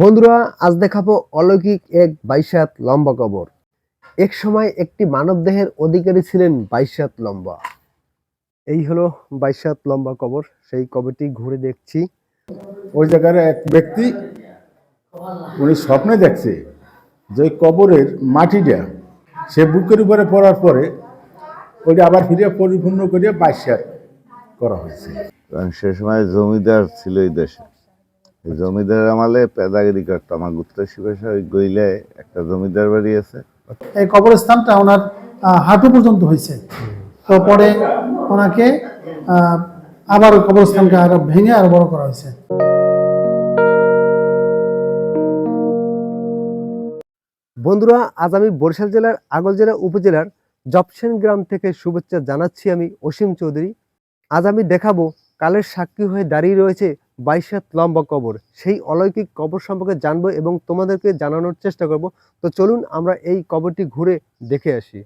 বন্ধুরা আজ দেখাবো অলৌকিক এক বাইশাত লম্বা কবর। এক সময় একটি মানবদেহের অধিকারী ছিলেন বাইশাত লম্বা। এই হলো বাইশাত লম্বা কবর। সেই কবরটি ঘুরে দেখছি। ওই জায়গার এক ব্যক্তি উনি স্বপ্নে দেখছে যে কবরের মাটিটা সে বুকের উপরে পড়ার পরে ওইটা আবার ফিরে পরিপূর্ণ করিয়া বাইশার করা হয়েছে। কারণ সে সময় জমিদার ছিল এই দেশে। জমিদার আমলে পেদাগিরি করতো আমার গুপ্তশি ভাষা ওই গইলে একটা জমিদার বাড়ি আছে। এই কবরস্থানটা ওনার হাঁটু পর্যন্ত হয়েছে তো পরে ওনাকে আবার কবরস্থানকে আরও ভেঙে আরও বড় করা হয়েছে বন্ধুরা আজ আমি বরিশাল জেলার আগলজেলা উপজেলার জপসেন গ্রাম থেকে শুভেচ্ছা জানাচ্ছি আমি অসীম চৌধুরী। আজ আমি দেখাবো কালের সাক্ষী হয়ে দাঁড়িয়ে রয়েছে বাইশাত লম্বা কবর। সেই অলৌকিক কবর সম্পর্কে জানব এবং তোমাদেরকে জানানোর চেষ্টা করব। তো চলুন আমরা এই কবরটি ঘুরে দেখে আসি।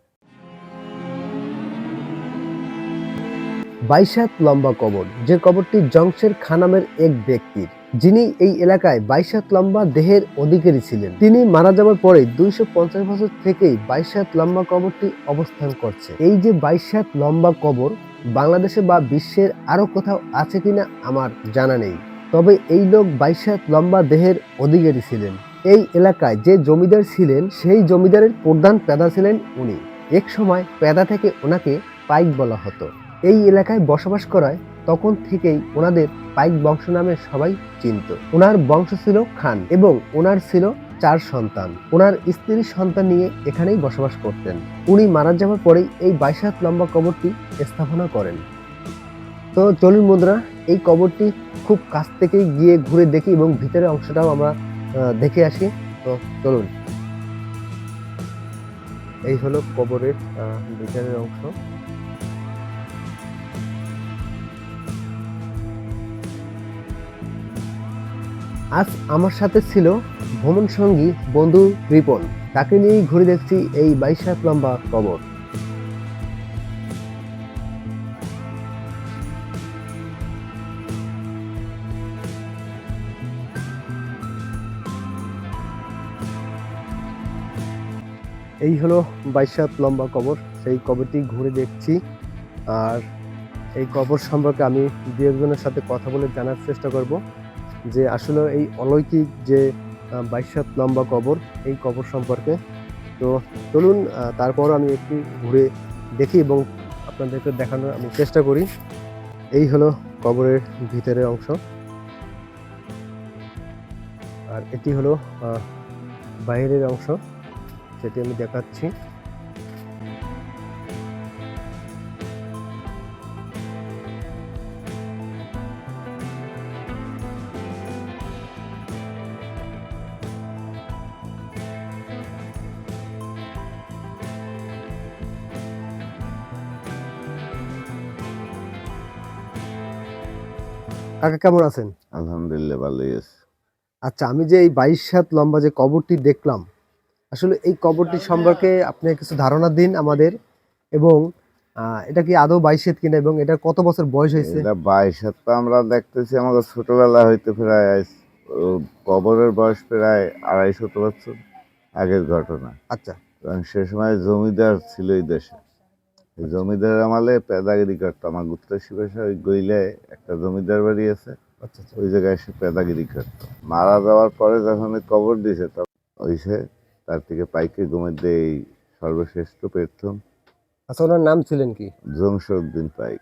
বাইশ বাইশাত লম্বা কবর, যে কবরটি জংশের খানামের এক ব্যক্তির। যিনি এই এলাকায় বাইশ বাইশাত লম্বা দেহের অধিকারী ছিলেন। তিনি মারা যাওয়ার পরে দুইশো পঞ্চাশ বছর থেকেই বাইশ বাইশাত লম্বা কবরটি অবস্থান করছে। এই যে বাইশ বাইশাত লম্বা কবর, বাংলাদেশে বা বিশ্বের আরও কোথাও আছে কিনা আমার জানা নেই। তবে এই লোক বাইশাত লম্বা দেহের অধিকারী ছিলেন। এই এলাকায় যে জমিদার ছিলেন, সেই জমিদারের প্রধান পেদা ছিলেন উনি। এক সময় পেদা থেকে ওনাকে পাইক বলা হতো। এই এলাকায় বসবাস করায় তখন থেকেই ওনাদের পাইক বংশ নামে সবাই চিনত। ওনার বংশ ছিল খান এবং ওনার ছিল চার সন্তান। ওনার স্ত্রীর সন্তান নিয়ে এখানেই বসবাস করতেন। উনি মারা যাওয়ার পরেই এই বাইশ হাত লম্বা কবরটি স্থাপনা করেন। তো চলুন মুদ্রা এই কবরটি খুব কাছ থেকেই গিয়ে ঘুরে দেখি এবং ভিতরের অংশটাও আমরা দেখে আসি। তো চলুন। এই হলো কবরের ভিতরের অংশ। আজ আমার সাথে ছিল ভ্রমণ সঙ্গী বন্ধু রিপন। তাকে নিয়েই ঘুরে দেখছি এই বাইশ লম্বা কবর। এই হলো বাইশ হাত লম্বা কবর, সেই কবরটি ঘুরে দেখছি। আর এই কবর সম্পর্কে আমি দু একজনের সাথে কথা বলে জানার চেষ্টা করব যে আসলে এই অলৌকিক যে বাইশ হাত লম্বা কবর, এই কবর সম্পর্কে। তো চলুন তারপর আমি একটু ঘুরে দেখি এবং আপনাদেরকে দেখানোর আমি চেষ্টা করি। এই হলো কবরের ভিতরের অংশ। আর এটি হলো বাইরের অংশ। সেটি আমি দেখাচ্ছি। কাকা কেমন আছেন? আলহামদুলিল্লাহ ভালোই আছে। আচ্ছা আমি যে এই বাইশ সাত লম্বা যে কবরটি দেখলাম আসলে এই কবরটি সম্পর্কে আপনি কিছু ধারণা দিন আমাদের এবং এটা কি আদৌ বাইশ হাত কিনা এবং এটা কত বছর বয়স হয়েছে? এটা বাইশ হাত তো আমরা দেখতেছি আমাদের ছোটবেলা হইতে প্রায় ও কবরের বয়স প্রায় আড়াইশত বছর আগের ঘটনা। আচ্ছা। কারণ সে সময় জমিদার ছিল এই দেশে। এই জমিদার আমলে পেদাগিরি করতো। আমার গুপ্তশি ভাষা ওই গইলে একটা জমিদার বাড়ি আছে আচ্ছা আচ্ছা। ওই জায়গায় সে পেদাগিরি করতো। মারা যাওয়ার পরে যখন কবর দিয়েছে তখন ওইসে তার থেকে পাইকে দিয়ে এই সর্বশেষ তো প্রথম। আচ্ছা ওনার নাম ছিলেন কি? জমশউদ্দিন পাইক।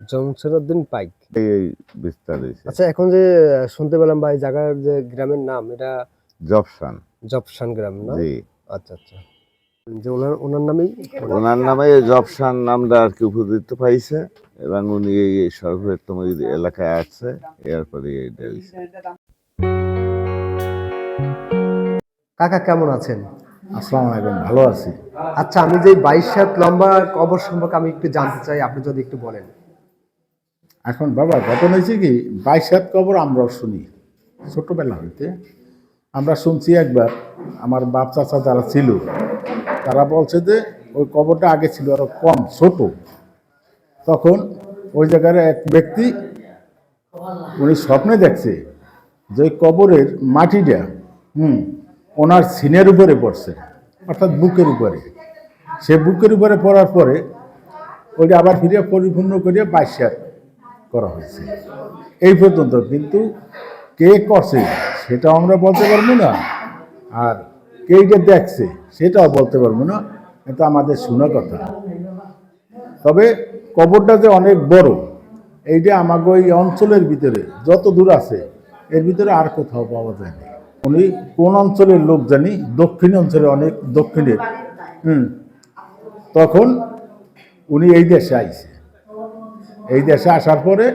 জমসেরউদ্দিন পাইক। এই বিস্তার হয়েছে। আচ্ছা এখন যে শুনতে পেলাম ভাই জায়গার যে গ্রামের নাম এটা জবসান জপসান গ্রাম না? জি। আচ্ছা আচ্ছা। যে ওনার ওনার নামেই? ওনার নামে এই জবসান নামটা আর কি উপযুক্ত পাইছে। এবং উনি এই সর্বপ্রথম ওই এলাকায় আসছে এরপরে এইটা কাকা কেমন আছেন? আসসালামু আলাইকুম ভালো আছি। আচ্ছা আমি যে বাইশ সাত লম্বা কবর সম্পর্কে আমি একটু জানতে চাই আপনি যদি একটু বলেন। এখন বাবা ঘটনা হয়েছে কি বাইশ সাত কবর আমরাও শুনি ছোটবেলা হইতে। আমরা শুনছি একবার আমার বাপ চাচা যারা ছিল তারা বলছে যে ওই কবরটা আগে ছিল আরও কম ছোট। তখন ওই জায়গার এক ব্যক্তি উনি স্বপ্নে দেখছে যে ওই কবরের মাটিটা হুম ওনার সিনের উপরে পড়ছে, অর্থাৎ বুকের উপরে। সে বুকের উপরে পড়ার পরে ওইটা আবার ফিরে পরিপূর্ণ করে বাইশাত করা হয়েছে। এই পর্যন্ত কিন্তু কে করছে সেটা আমরা বলতে পারব না। আর কে যে দেখছে, সেটাও বলতে পারব না। এটা আমাদের শোনা কথা। তবে কবরটা যে অনেক বড়, এইটা আমাকে ওই অঞ্চলের ভিতরে যত দূর আছে, এর ভিতরে আর কোথাও পাওয়া যায়নি। উনি কোন অঞ্চলের লোক জানি দক্ষিণ অঞ্চলে অনেক দক্ষিণের হুম। তখন উনি এই দেশে আইছে। এই দেশে আসার পরে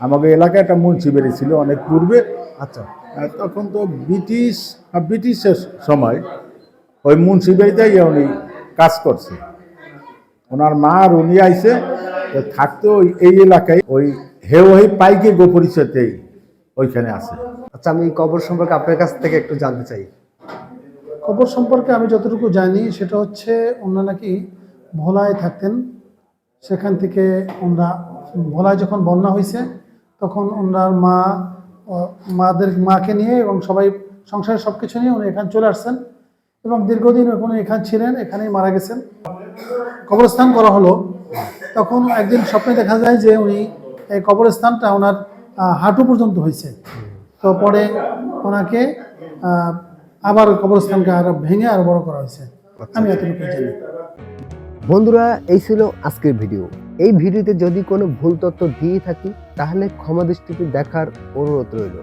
আমাকে এলাকায় একটা মুন্সি বেরিয়েছিল অনেক পূর্বে। আচ্ছা। তখন তো ব্রিটিশ আর ব্রিটিশের সময় ওই মুন্সিবাড়িতেই উনি কাজ করছে। ওনার মা আর উনি আইসে থাকতো ওই- এই এলাকায় ওই হেউ হে পাইকে গোপরিচয়তেই ওইখানে আছে। আচ্ছা আমি কবর সম্পর্কে আপনার কাছ থেকে একটু জানতে চাই। কবর সম্পর্কে আমি যতটুকু জানি, সেটা হচ্ছে ওনারা নাকি ভোলায় থাকতেন। সেখান থেকে ওনারা ভোলায় যখন বন্যা হয়েছে, তখন ওনার মা মাদের, মাকে নিয়ে এবং সবাই সংসারের সব কিছু নিয়ে উনি এখানে চলে আসছেন এবং দীর্ঘদিন উনি এখানে ছিলেন, এখানেই মারা গেছেন। কবরস্থান করা হলো। তখন একদিন স্বপ্নে দেখা যায় যে উনি এই কবরস্থানটা ওনার হাঁটু পর্যন্ত হয়েছে। তো পরে ওনাকে আবার কবরস্থানকে আরও ভেঙে আরও বড় করা হয়েছে। আমি এতটুকু জানি। বন্ধুরা, এই ছিল আজকের ভিডিও। এই ভিডিওতে যদি কোনো ভুল তথ্য দিয়ে থাকি, তাহলে ক্ষমা দৃষ্টিতে দেখার অনুরোধ রইল।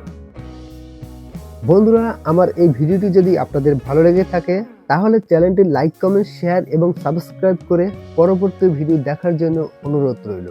বন্ধুরা, আমার এই ভিডিওটি যদি আপনাদের ভালো লেগে থাকে, তাহলে চ্যানেলটি লাইক, কমেন্ট, শেয়ার এবং সাবস্ক্রাইব করে পরবর্তী ভিডিও দেখার জন্য অনুরোধ রইল।